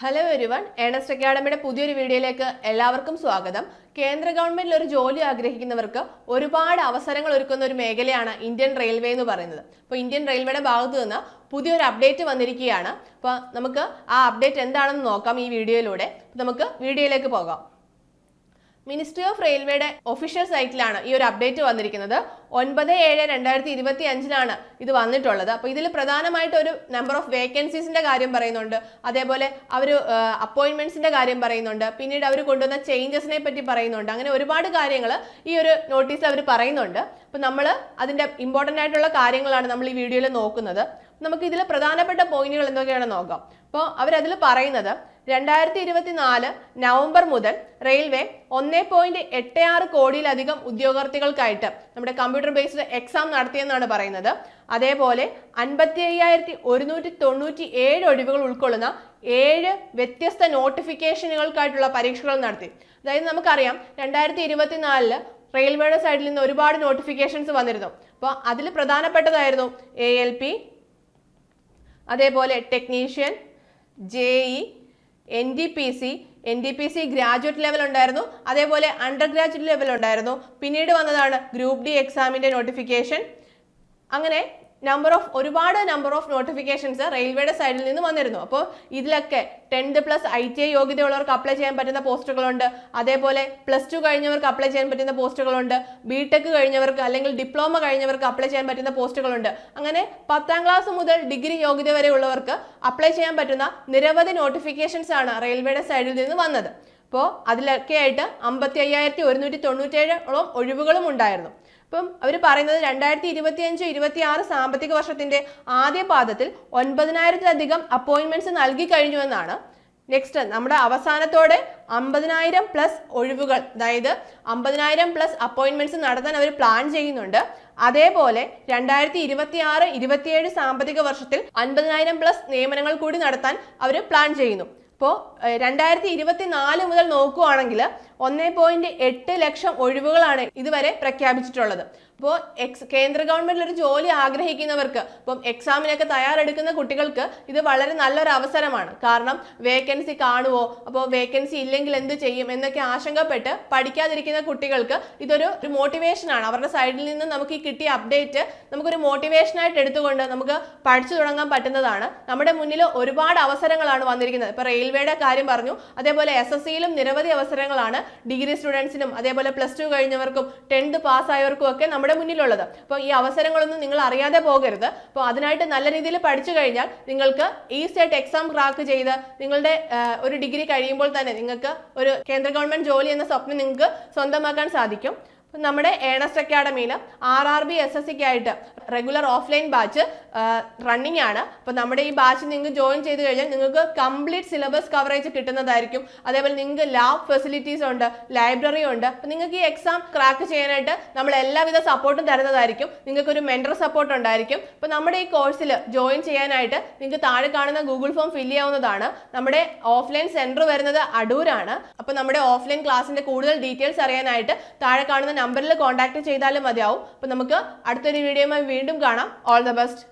Hello everyone Ernest അക്കാഡമിയുടെ പുതിയൊരു വീഡിയോയിലേക്ക് എല്ലാവർക്കും സ്വാഗതം. കേന്ദ്ര ഗവൺമെന്റിൽ ഒരു ജോലി ആഗ്രഹിക്കുന്നവർക്ക് ഒരുപാട് അവസരങ്ങൾ ഒരുക്കുന്ന ഒരു മേഖലയാണ് ഇന്ത്യൻ റെയിൽവേ എന്ന് പറയുന്നത്. അപ്പോൾ ഇന്ത്യൻ റെയിൽവേയുടെ ഭാഗത്ത് നിന്ന് പുതിയൊരു അപ്ഡേറ്റ് വന്നിരിക്കുകയാണ്. അപ്പോൾ നമുക്ക് ആ അപ്ഡേറ്റ് എന്താണെന്ന് നോക്കാം ഈ വീഡിയോയിലൂടെ. നമുക്ക് വീഡിയോയിലേക്ക് പോകാം. മിനിസ്ട്രി ഓഫ് റെയിൽവേയുടെ ഒഫീഷ്യൽ സൈറ്റിലാണ് ഈ ഒരു അപ്ഡേറ്റ് വന്നിരിക്കുന്നത്. ഒൻപത് ഏഴ് രണ്ടായിരത്തി ഇരുപത്തി അഞ്ചിലാണ് ഇത് വന്നിട്ടുള്ളത്. അപ്പോൾ ഇതിൽ പ്രധാനമായിട്ട് ഒരു നമ്പർ ഓഫ് വേക്കൻസീസിന്റെ കാര്യം പറയുന്നുണ്ട്. അതേപോലെ അവർ അപ്പോയിന്റ്മെന്റ്സിന്റെ കാര്യം പറയുന്നുണ്ട്. പിന്നീട് അവർ കൊണ്ടുവന്ന ചേഞ്ചസിനെ പറ്റി പറയുന്നുണ്ട്. അങ്ങനെ ഒരുപാട് കാര്യങ്ങൾ ഈ ഒരു നോട്ടീസിൽ അവർ പറയുന്നുണ്ട്. അപ്പോൾ നമ്മൾ അതിന്റെ ഇമ്പോർട്ടന്റ് ആയിട്ടുള്ള കാര്യങ്ങളാണ് നമ്മൾ ഈ വീഡിയോയിൽ നോക്കുന്നത്. നമുക്ക് ഇതിൽ പ്രധാനപ്പെട്ട പോയിന്റുകൾ എന്തൊക്കെയാണ് നോക്കാം. അപ്പോൾ അവരതിൽ പറയുന്നത് രണ്ടായിരത്തി ഇരുപത്തി നാല് നവംബർ മുതൽ റെയിൽവേ ഒന്നേ പോയിന്റ് എട്ട് ആറ് കോടിയിലധികം ഉദ്യോഗാർത്ഥികൾക്കായിട്ട് നമ്മുടെ കമ്പ്യൂട്ടർ ബേസ്ഡ് എക്സാം നടത്തിയെന്നാണ് പറയുന്നത്. അതേപോലെ അൻപത്തി അയ്യായിരത്തി ഒരുന്നൂറ്റി തൊണ്ണൂറ്റി ഏഴ് ഒഴിവുകൾ ഉൾക്കൊള്ളുന്ന ഏഴ് വ്യത്യസ്ത നോട്ടിഫിക്കേഷനുകൾക്കായിട്ടുള്ള പരീക്ഷകൾ നടത്തി. അതായത് നമുക്കറിയാം രണ്ടായിരത്തി ഇരുപത്തിനാലിൽ റെയിൽവേയുടെ സൈഡിൽ നിന്ന് ഒരുപാട് നോട്ടിഫിക്കേഷൻസ് വന്നിരുന്നു. അപ്പോൾ അതിൽ പ്രധാനപ്പെട്ടതായിരുന്നു എ എൽ പി അതേപോലെ technician JE N D P C N D P C graduate level ഉണ്ടായിരുന്നു. അതേപോലെ അണ്ടർ ഗ്രാജുവേറ്റ് ലെവൽ ഉണ്ടായിരുന്നു. പിന്നീട് വന്നതാണ് ഗ്രൂപ്പ് ഡി എക്സാമിന്റെ നോട്ടിഫിക്കേഷൻ അങ്ങനെ നമ്പർ ഓഫ് ഒരുപാട് നമ്പർ ഓഫ് നോട്ടിഫിക്കേഷൻസ് റെയിൽവേയുടെ സൈഡിൽ നിന്ന് വന്നിരുന്നു. അപ്പോൾ ഇതിലൊക്കെ tenth plus I T I യോഗ്യതയുള്ളവർക്ക് apply ചെയ്യാൻ പറ്റുന്ന പോസ്റ്റുകളുണ്ട്. അതേപോലെ പ്ലസ് ടു കഴിഞ്ഞവർക്ക് അപ്ലൈ ചെയ്യാൻ പറ്റുന്ന പോസ്റ്റുകളുണ്ട്. ബി ടെക് കഴിഞ്ഞവർക്ക് അല്ലെങ്കിൽ ഡിപ്ലോമ കഴിഞ്ഞവർക്ക് അപ്ലൈ ചെയ്യാൻ പറ്റുന്ന പോസ്റ്റുകളുണ്ട്. അങ്ങനെ പത്താം ക്ലാസ് മുതൽ ഡിഗ്രി യോഗ്യത വരെ ഉള്ളവർക്ക് അപ്ലൈ ചെയ്യാൻ പറ്റുന്ന നിരവധി നോട്ടിഫിക്കേഷൻസ് ആണ് റെയിൽവേയുടെ സൈഡിൽ നിന്ന് വന്നത്. അപ്പോൾ അതിലൊക്കെ ആയിട്ട് അമ്പത്തി അയ്യായിരത്തി ഒരുന്നൂറ്റി തൊണ്ണൂറ്റേഴോളം ഒഴിവുകളും ഉണ്ടായിരുന്നു. അപ്പം അവർ പറയുന്നത് രണ്ടായിരത്തി ഇരുപത്തി അഞ്ച് ഇരുപത്തി ആറ് സാമ്പത്തിക വർഷത്തിന്റെ ആദ്യ പാദത്തിൽ ഒൻപതിനായിരത്തിലധികം അപ്പോയിന്റ്മെന്റ്സ് നൽകി കഴിഞ്ഞു എന്നാണ്. നെക്സ്റ്റ് നമ്മുടെ അവസാനത്തോടെ അമ്പതിനായിരം പ്ലസ് ഒഴിവുകൾ അതായത് അമ്പതിനായിരം പ്ലസ് അപ്പോയിന്റ്മെന്റ്സ് നടത്താൻ അവർ പ്ലാൻ ചെയ്യുന്നുണ്ട്. അതേപോലെ രണ്ടായിരത്തി ഇരുപത്തി ആറ് ഇരുപത്തിയേഴ് സാമ്പത്തിക വർഷത്തിൽ അൻപതിനായിരം പ്ലസ് നിയമനങ്ങൾ കൂടി നടത്താൻ അവർ പ്ലാൻ ചെയ്യുന്നു. അപ്പോൾ രണ്ടായിരത്തി ഇരുപത്തി നാല് മുതൽ നോക്കുവാണെങ്കിൽ ഒന്നേ പോയിന്റ് എട്ട് ലക്ഷം ഒഴിവുകളാണ് ഇതുവരെ പ്രഖ്യാപിച്ചിട്ടുള്ളത്. ഇപ്പോൾ എക്സ് കേന്ദ്ര ഗവൺമെന്റിൽ ഒരു ജോലി ആഗ്രഹിക്കുന്നവർക്ക് ഇപ്പം എക്സാമിനൊക്കെ തയ്യാറെടുക്കുന്ന കുട്ടികൾക്ക് ഇത് വളരെ നല്ലൊരു അവസരമാണ്. കാരണം വേക്കൻസി കാണുമോ അപ്പോൾ വേക്കൻസി ഇല്ലെങ്കിൽ എന്ത് ചെയ്യും എന്നൊക്കെ ആശങ്കപ്പെട്ട് പഠിക്കാതിരിക്കുന്ന കുട്ടികൾക്ക് ഇതൊരു ഒരു മോട്ടിവേഷനാണ് അവരുടെ സൈഡിൽ നിന്ന് നമുക്ക് ഈ കിട്ടിയ അപ്ഡേറ്റ് നമുക്കൊരു മോട്ടിവേഷനായിട്ട് എടുത്തുകൊണ്ട് നമുക്ക് പഠിച്ചു തുടങ്ങാൻ പറ്റുന്നതാണ്. നമ്മുടെ മുന്നിൽ ഒരുപാട് അവസരങ്ങളാണ് വന്നിരിക്കുന്നത്. ഇപ്പോൾ റെയിൽവേയുടെ കാര്യം പറഞ്ഞു. അതേപോലെ എസ് എസ് സിയിലും നിരവധി അവസരങ്ങളാണ് ഡിഗ്രി സ്റ്റുഡൻസിനും അതേപോലെ പ്ലസ് ടു കഴിഞ്ഞവർക്കും ടെൻത്ത് പാസ്സായവർക്കും ഒക്കെ നമ്മുടെ മുന്നിലുള്ളത്. അപ്പോൾ ഈ അവസരങ്ങളൊന്നും നിങ്ങൾ അറിയാതെ പോകരുത്. അപ്പോൾ അതിനായിട്ട് നല്ല രീതിയിൽ പഠിച്ചു കഴിഞ്ഞാൽ നിങ്ങൾക്ക് ഈസി ആയിട്ട് എക്സാം ക്രാക്ക് ചെയ്ത് നിങ്ങളുടെ ഒരു ഡിഗ്രി കഴിയുമ്പോൾ തന്നെ നിങ്ങൾക്ക് ഒരു കേന്ദ്ര ഗവൺമെന്റ് ജോലി എന്ന സ്വപ്നം നിങ്ങൾക്ക് സ്വന്തമാക്കാൻ സാധിക്കും. നമ്മുടെ Ernest അക്കാഡമിയിൽ R R B S S സിക്ക് ആയിട്ട് റെഗുലർ ഓഫ്ലൈൻ ബാച്ച് റണ്ണിങ് ആണ്. അപ്പോൾ നമ്മുടെ ഈ ബാച്ച് നിങ്ങൾക്ക് ജോയിൻ ചെയ്ത് കഴിഞ്ഞാൽ നിങ്ങൾക്ക് കംപ്ലീറ്റ് സിലബസ് കവറേജ് കിട്ടുന്നതായിരിക്കും. അതേപോലെ നിങ്ങൾക്ക് ലാബ് ഫെസിലിറ്റീസ് ഉണ്ട് ലൈബ്രറി ഉണ്ട്. അപ്പോൾ നിങ്ങൾക്ക് ഈ എക്സാം ക്രാക്ക് ചെയ്യാനായിട്ട് നമ്മൾ എല്ലാവിധ സപ്പോർട്ടും തരുന്നതായിരിക്കും. നിങ്ങൾക്ക് ഒരു മെന്റർ സപ്പോർട്ട് ഉണ്ടായിരിക്കും. അപ്പോൾ നമ്മുടെ ഈ കോഴ്സിൽ ജോയിൻ ചെയ്യാനായിട്ട് നിങ്ങൾക്ക് താഴെ കാണുന്ന ഗൂഗിൾ ഫോം ഫില്ല് ചെയ്യാവുന്നതാണ്. നമ്മുടെ ഓഫ്ലൈൻ സെന്റർ വരുന്നത് അടൂരാണ്. അപ്പോൾ നമ്മുടെ ഓഫ്ലൈൻ ക്ലാസ്സിന്റെ കൂടുതൽ ഡീറ്റെയിൽസ് അറിയാനായിട്ട് താഴെ കാണുന്ന നമ്പറിൽ കോൺടാക്ട് ചെയ്താലും മതിയാവും. അപ്പോൾ നമുക്ക് അടുത്തൊരു വീഡിയോയുമായി വീണ്ടും കാണാം. All the best